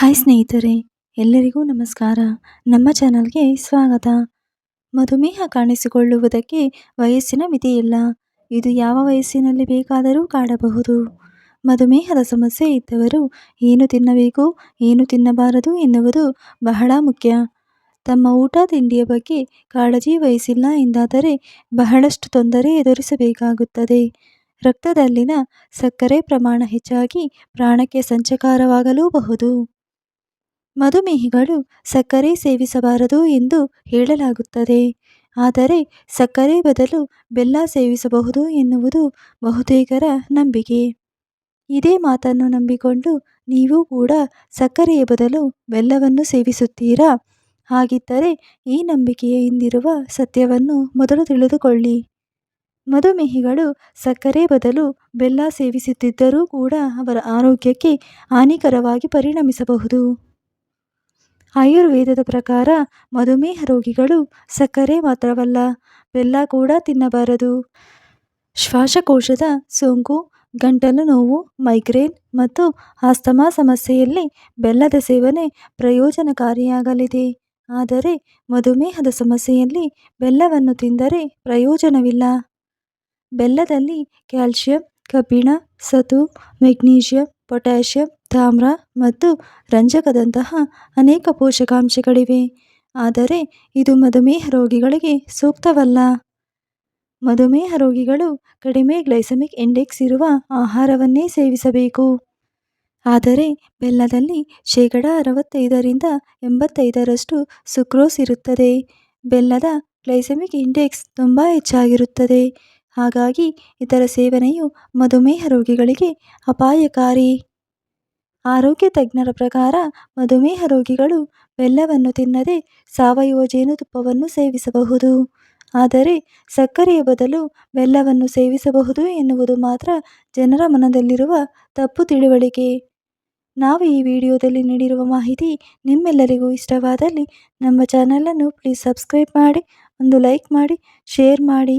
Hi ಸ್ನೇಹಿತರೆ, ಎಲ್ಲರಿಗೂ ನಮಸ್ಕಾರ. ನಮ್ಮ ಚಾನಲ್ಗೆ ಸ್ವಾಗತ. ಮಧುಮೇಹ ಕಾಣಿಸಿಕೊಳ್ಳುವುದಕ್ಕೆ ವಯಸ್ಸಿನ ಮಿತಿಯಿಲ್ಲ. ಇದು ಯಾವ ವಯಸ್ಸಿನಲ್ಲಿ ಬೇಕಾದರೂ ಕಾಡಬಹುದು. ಮಧುಮೇಹದ ಸಮಸ್ಯೆ ಇದ್ದವರು ಏನು ತಿನ್ನಬೇಕು, ಏನು ತಿನ್ನಬಾರದು ಎನ್ನುವುದು ಬಹಳ ಮುಖ್ಯ. ತಮ್ಮ ಊಟ ತಿಂಡಿಯ ಬಗ್ಗೆ ಕಾಳಜಿ ವಹಿಸಿಲ್ಲ ಎಂದಾದರೆ ಬಹಳಷ್ಟು ತೊಂದರೆ ಎದುರಿಸಬೇಕಾಗುತ್ತದೆ. ರಕ್ತದಲ್ಲಿನ ಸಕ್ಕರೆ ಪ್ರಮಾಣ ಹೆಚ್ಚಾಗಿ ಪ್ರಾಣಕ್ಕೆ ಸಂಚಕಾರವಾಗಲೂಬಹುದು. ಮಧುಮೇಹಿಗಳು ಸಕ್ಕರೆ ಸೇವಿಸಬಾರದು ಎಂದು ಹೇಳಲಾಗುತ್ತದೆ. ಆದರೆ ಸಕ್ಕರೆ ಬದಲು ಬೆಲ್ಲ ಸೇವಿಸಬಹುದು ಎನ್ನುವುದು ಬಹುತೇಕರ ನಂಬಿಕೆ. ಇದೇ ಮಾತನ್ನು ನಂಬಿಕೊಂಡು ನೀವು ಕೂಡ ಸಕ್ಕರೆಯ ಬದಲು ಬೆಲ್ಲವನ್ನು ಸೇವಿಸುತ್ತೀರಾ? ಹಾಗಿದ್ದರೆ ಈ ನಂಬಿಕೆಯ ಹಿಂದಿರುವ ಸತ್ಯವನ್ನು ಮೊದಲು ತಿಳಿದುಕೊಳ್ಳಿ. ಮಧುಮೇಹಿಗಳು ಸಕ್ಕರೆ ಬದಲು ಬೆಲ್ಲ ಸೇವಿಸುತ್ತಿದ್ದರೂ ಕೂಡ ಅವರ ಆರೋಗ್ಯಕ್ಕೆ ಹಾನಿಕರವಾಗಿ ಪರಿಣಮಿಸಬಹುದು. ಆಯುರ್ವೇದದ ಪ್ರಕಾರ ಮಧುಮೇಹ ರೋಗಿಗಳು ಸಕ್ಕರೆ ಮಾತ್ರವಲ್ಲ, ಬೆಲ್ಲ ಕೂಡ ತಿನ್ನಬಾರದು. ಶ್ವಾಸಕೋಶದ ಸೋಂಕು, ಗಂಟಲು ನೋವು, ಮೈಗ್ರೇನ್ ಮತ್ತು ಆಸ್ತಮಾ ಸಮಸ್ಯೆಯಲ್ಲಿ ಬೆಲ್ಲದ ಸೇವನೆ ಪ್ರಯೋಜನಕಾರಿಯಾಗಲಿದೆ. ಆದರೆ ಮಧುಮೇಹದ ಸಮಸ್ಯೆಯಲ್ಲಿ ಬೆಲ್ಲವನ್ನು ತಿಂದರೆ ಪ್ರಯೋಜನವಿಲ್ಲ. ಬೆಲ್ಲದಲ್ಲಿ ಕ್ಯಾಲ್ಸಿಯಂ, ಕಬ್ಬಿಣ, ಸತು ಮೆಗ್ನೀಷಿಯಂ ಪೊಟ್ಯಾಷಿಯಂ, ತಾಮ್ರ ಮತ್ತು ರಂಜಕದಂತಹ ಅನೇಕ ಪೋಷಕಾಂಶಗಳಿವೆ. ಆದರೆ ಇದು ಮಧುಮೇಹ ರೋಗಿಗಳಿಗೆ ಸೂಕ್ತವಲ್ಲ. ಮಧುಮೇಹ ರೋಗಿಗಳು ಕಡಿಮೆ ಗ್ಲೈಸಮಿಕ್ ಇಂಡೆಕ್ಸ್ ಇರುವ ಆಹಾರವನ್ನೇ ಸೇವಿಸಬೇಕು. ಆದರೆ ಬೆಲ್ಲದಲ್ಲಿ ಶೇಕಡ ಅರವತ್ತೈದರಿಂದ ಎಂಬತ್ತೈದರಷ್ಟು ಸುಕ್ರೋಸ್ ಇರುತ್ತದೆ. ಬೆಲ್ಲದ ಗ್ಲೈಸೆಮಿಕ್ ಇಂಡೆಕ್ಸ್ ತುಂಬ ಹೆಚ್ಚಾಗಿರುತ್ತದೆ. ಹಾಗಾಗಿ ಇದರ ಸೇವನೆಯು ಮಧುಮೇಹ ರೋಗಿಗಳಿಗೆ ಅಪಾಯಕಾರಿ. ಆರೋಗ್ಯ ತಜ್ಞರ ಪ್ರಕಾರ ಮಧುಮೇಹ ರೋಗಿಗಳು ಬೆಲ್ಲವನ್ನು ತಿನ್ನದೆ ಸಾವಯವ ಜೇನುತುಪ್ಪವನ್ನು ಸೇವಿಸಬಹುದು. ಆದರೆ ಸಕ್ಕರೆಯ ಬದಲು ಬೆಲ್ಲವನ್ನು ಸೇವಿಸಬಹುದು ಎನ್ನುವುದು ಮಾತ್ರ ಜನರ ಮನದಲ್ಲಿರುವ ತಪ್ಪು ತಿಳುವಳಿಕೆ. ನಾವು ಈ ವಿಡಿಯೋದಲ್ಲಿ ನೀಡಿರುವ ಮಾಹಿತಿ ನಿಮ್ಮೆಲ್ಲರಿಗೂ ಇಷ್ಟವಾದಲ್ಲಿ ನಮ್ಮ ಚಾನಲನ್ನು ಪ್ಲೀಸ್ ಸಬ್ಸ್ಕ್ರೈಬ್ ಮಾಡಿ, ಒಂದು ಲೈಕ್ ಮಾಡಿ, ಶೇರ್ ಮಾಡಿ.